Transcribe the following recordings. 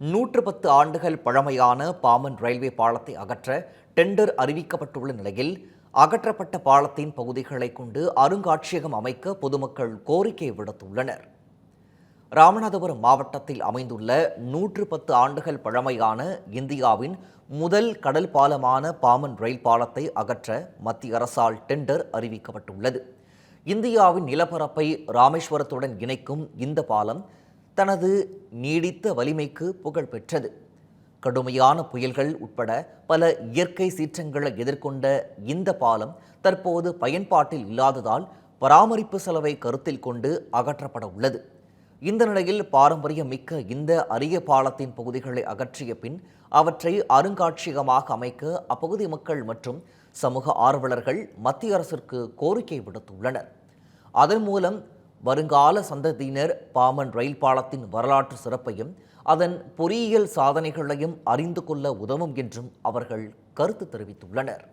நூற்று பத்து ஆண்டுகள் பழமையான பாமன் ரயில்வே பாலத்தை அகற்ற டெண்டர் அறிவிக்கப்பட்டுள்ள நிலையில் அகற்றப்பட்ட பாலத்தின் பகுதிகளை கொண்டு அருங்காட்சியகம் அமைக்க பொதுமக்கள் கோரிக்கை விடுத்துள்ளனர். ராமநாதபுரம் மாவட்டத்தில் அமைந்துள்ள நூற்று பத்து ஆண்டுகள் பழமையான இந்தியாவின் முதல் கடல் பாலமான பாமன் ரயில் பாலத்தை அகற்ற மத்திய அரசால் டெண்டர் அறிவிக்கப்பட்டுள்ளது. இந்தியாவின் நிலப்பரப்பை ராமேஸ்வரத்துடன் இணைக்கும் இந்த பாலம் தனது நீடித்த வலிமைக்கு புகழ் பெற்றது. கடுமையான புயல்கள் உட்பட பல இயற்கை சீற்றங்களை எதிர்கொண்ட இந்த பாலம் தற்போது பயன்பாட்டில் இல்லாததால் பராமரிப்பு செலவை கருத்தில் கொண்டு அகற்றப்பட உள்ளது. இந்த நிலையில் பாரம்பரியம் மிக்க இந்த அரிய பாலத்தின் பகுதிகளை அகற்றிய பின் அவற்றை அருங்காட்சியகமாக அமைக்க அப்பகுதி மக்கள் மற்றும் சமூக ஆர்வலர்கள் மத்திய அரசிற்கு கோரிக்கை விடுத்துள்ளனர். அதன் மூலம் வருங்கால சந்ததியினர் பாமன் ரயில் பாலத்தின் வரலாற்று சிறப்பையும் அதன் பொறியியல் சாதனைகளையும் அறிந்து கொள்ள உதவும் என்றும் அவர்கள் கருத்து தெரிவித்துள்ளனர்.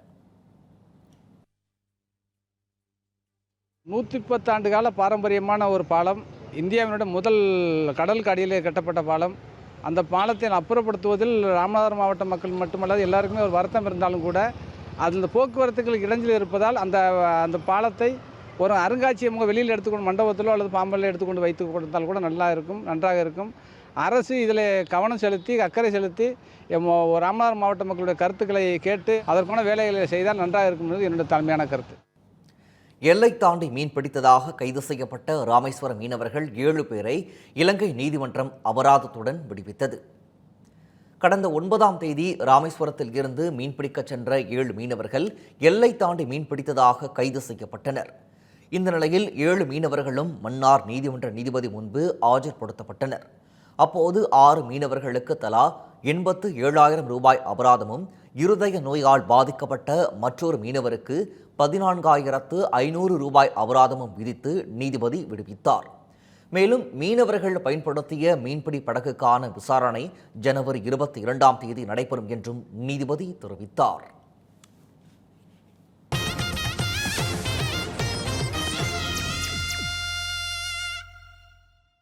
நூற்றி பத்தாண்டு கால பாரம்பரியமான ஒரு பாலம் இந்தியாவினுடைய முதல் கடல் கடியிலே கட்டப்பட்ட பாலம். அந்த பாலத்தை அப்புறப்படுத்துவதில் ராமநாதபுரம் மாவட்ட மக்கள் மட்டுமல்லாது எல்லாருக்குமே ஒரு வருத்தம் இருந்தாலும் கூட அதில் போக்குவரத்துகள் இடைஞ்சல் இருப்பதால் அந்த அந்த பாலத்தை ஒரு அருங்காட்சியகமாக வெளியில் எடுத்துக்கொண்டு மண்டபத்திலோ அல்லது பாம்பனில் எடுத்துக்கொண்டு வைத்து கொடுத்தால் கூட நல்லா இருக்கும் நன்றாக இருக்கும். அரசு இதில் கவனம் செலுத்தி அக்கறை செலுத்தி ராமநாதர் மாவட்ட மக்களுடைய கருத்துக்களை கேட்டு அதற்கான வேலைகளை செய்தால் நன்றாக இருக்கும் என்பது என்னுடைய தலைமையான கருத்து. எல்லை தாண்டி மீன் பிடித்ததாக கைது செய்யப்பட்ட ராமேஸ்வரம் மீனவர்கள் ஏழு பேரை இலங்கை நீதிமன்றம் அபராதத்துடன் விடுவித்தது. கடந்த ஒன்பதாம் தேதி ராமேஸ்வரத்தில் இருந்து மீன்பிடிக்கச் சென்ற ஏழு மீனவர்கள் எல்லை தாண்டி மீன் பிடித்ததாக கைது செய்யப்பட்டனர். இந்த நிலையில் ஏழு மீனவர்களும் மன்னார் நீதிமன்ற நீதிபதி முன்பு ஆஜர்படுத்தப்பட்டனர். அப்போது ஆறு மீனவர்களுக்கு தலா எண்பத்து ஏழாயிரம் ரூபாய் அபராதமும் இருதய நோயால் பாதிக்கப்பட்ட மற்றொரு மீனவருக்கு பதினான்காயிரத்து ஐநூறு ரூபாய் அபராதமும் விதித்து நீதிபதி விடுவித்தார். மேலும் மீனவர்கள் பயன்படுத்திய மீன்பிடி படகுக்கான விசாரணை ஜனவரி இருபத்தி இரண்டாம் தேதி நடைபெறும் என்றும் நீதிபதி தெரிவித்தார்.